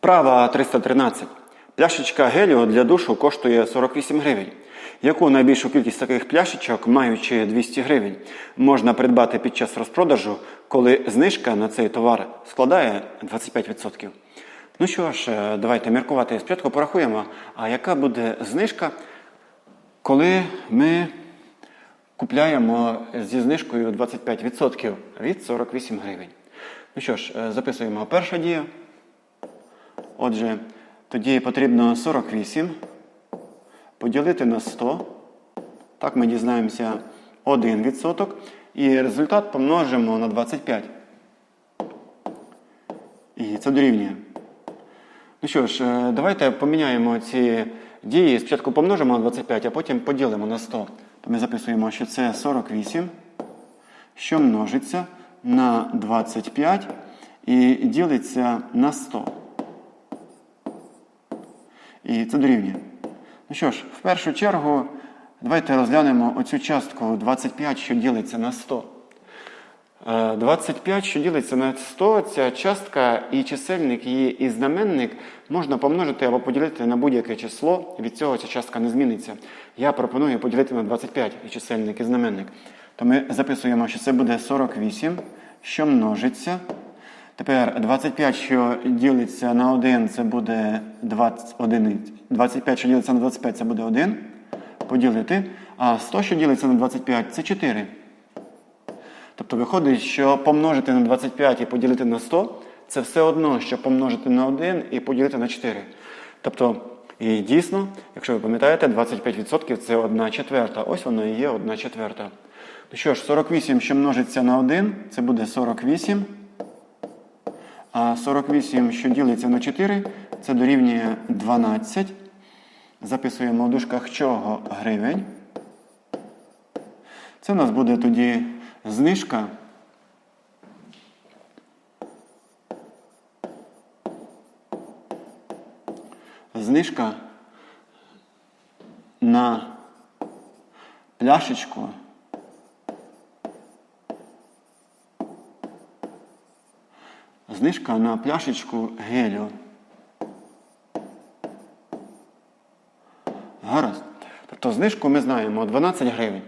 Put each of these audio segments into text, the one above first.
Вправа 313. Пляшечка гелію для душу коштує 48 гривень. Яку найбільшу кількість таких пляшечок, маючи 200 гривень, можна придбати під час розпродажу, коли знижка на цей товар складає 25%? Ну що ж, е, давайте міркувати. Спочатку порахуємо, а яка буде знижка, коли ми купляємо зі знижкою 25% від 48 гривень. Ну що ж, е, записуємо перша дія. Отже, тоді потрібно 48 поділити на 100. Так ми дізнаємося 1%. І результат помножимо на 25. І це дорівнює. Ну що ж, е, давайте поміняємо ці дії. Спочатку помножимо на 25, а потім поділимо на 100. То ми записуємо, що це 48, що множиться на 25 і ділиться на 100. І це дорівнює. Ну що ж, в першу чергу, давайте розглянемо оцю частку 25, що ділиться на 100. Е, 25, що ділиться на 100, ця частка і чисельник її і знаменник можна помножити або поділити на будь-яке число. Від цього ця частка не зміниться. Я пропоную поділити на 25 і чисельник і знаменник. То ми записуємо, що це буде 48, що множиться. Тепер 25, що ділиться на 1, це буде 21. 25, що ділиться на 25, це буде 1. Поділити. А 100, що ділиться на 25, це 4. Тобто виходить, що помножити на 25 і поділити на 100 це все одно, що помножити на 1 і поділити на 4. Тобто, і дійсно, якщо ви пам'ятаєте, 25% це 1 четверта. Ось воно і є 1 четверта. Ну що ж, 48, що множиться на 1, це буде 48. А 48, що ділиться на 4, це дорівнює 12. Записуємо в дужках чого гривень. Це у нас буде тоді знижка. Знижка на пляшечку. Знижка на пляшечку гелю. Гаразд. Тобто знижку ми знаємо 12 гривень.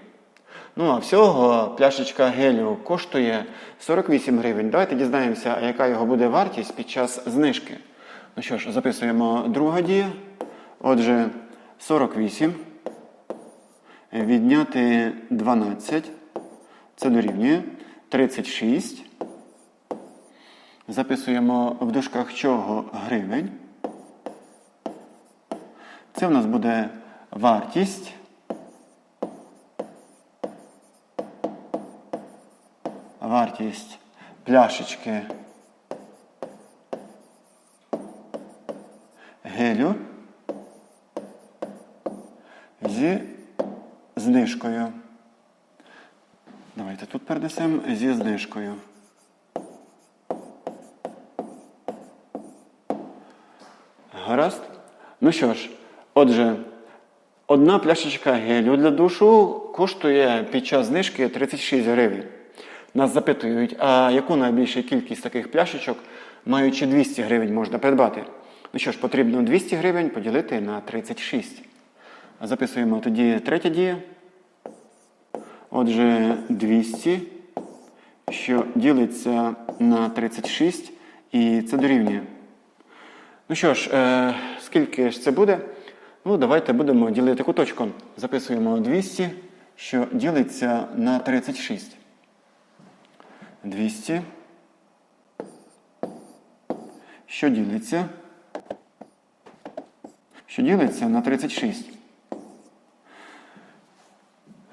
Ну, а всього пляшечка гелю коштує 48 гривень. Давайте дізнаємося, яка його буде вартість під час знижки. Ну що ж, записуємо друга дія. Отже, 48. Відняти 12. Це дорівнює 36. Записуємо в дужках чого гривень. Це в нас буде вартість. Вартість пляшечки гелю зі знижкою. Давайте тут перенесемо зі знижкою. Гаразд. Ну що ж, отже, одна пляшечка гелю для душу коштує під час знижки 36 гривень. Нас запитують, а яку найбільшу кількість таких пляшечок, маючи 200 гривень, можна придбати? Ну що ж, потрібно 200 гривень поділити на 36. Записуємо тоді третя дія. Отже, 200, що ділиться на 36, і це дорівнює. Ну що ж, е, скільки ж це буде? Ну, давайте будемо ділити куточком. Записуємо 200, що ділиться на 36. 200. Що ділиться? Що ділиться на 36.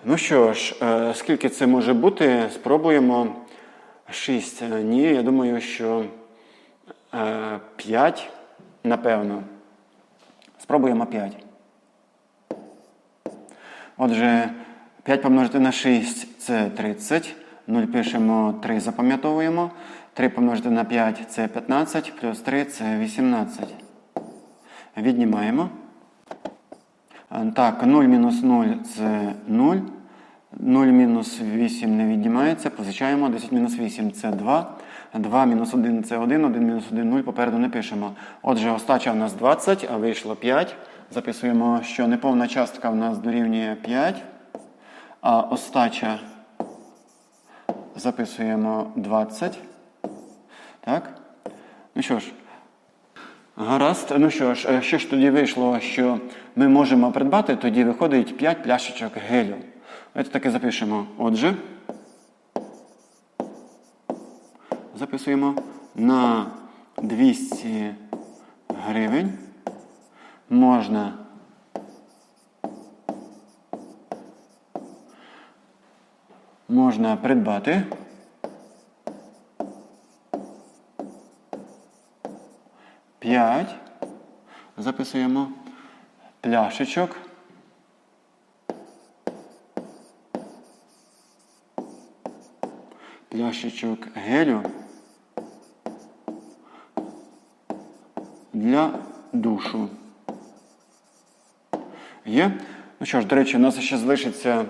Ну що ж, е, скільки це може бути? Спробуємо 6. Е, Ні, я думаю, що е, 5, напевно. Спробуємо 5. Отже, 5 помножити на 6 це 30. 0 пишемо 3, запам'ятовуємо. 3 помножити на 5 це 15, плюс 3 це 18. Віднімаємо. Так, 0 мінус 0 це 0. 0 мінус 8 не віднімається. Позичаємо. 10 мінус 8 це 2. 2 мінус 1 це 1, 1 мінус 1 0, попереду не пишемо. Отже, остача в нас 20, а вийшло 5. Записуємо, що неповна частка в нас дорівнює 5, а остача записуємо 20. Так? Ну що ж, гаразд. Ну що ж, е, що ж тоді вийшло, що ми можемо придбати, тоді виходить 5 пляшечок гелю. Ось таке запишемо. Отже, записуємо на 200 гривень можна можна придбати п'ять. Записуємо пляшечок. Пляшечок гелю для душу. Є. Ну що ж, до речі, у нас ще залишиться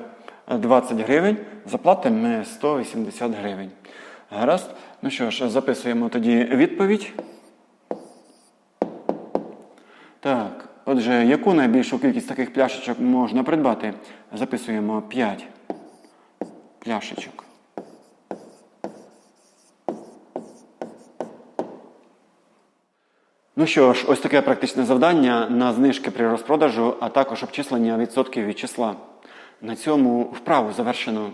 20 гривень. Заплатимо ми 180 гривень. Гаразд. Ну що ж, записуємо тоді відповідь. Так, отже, яку найбільшу кількість таких пляшечок можна придбати? Записуємо 5 пляшечок. Ну що ж, ось таке практичне завдання на знижки при розпродажу, а також обчислення відсотків від числа. На цьому вправу завершено.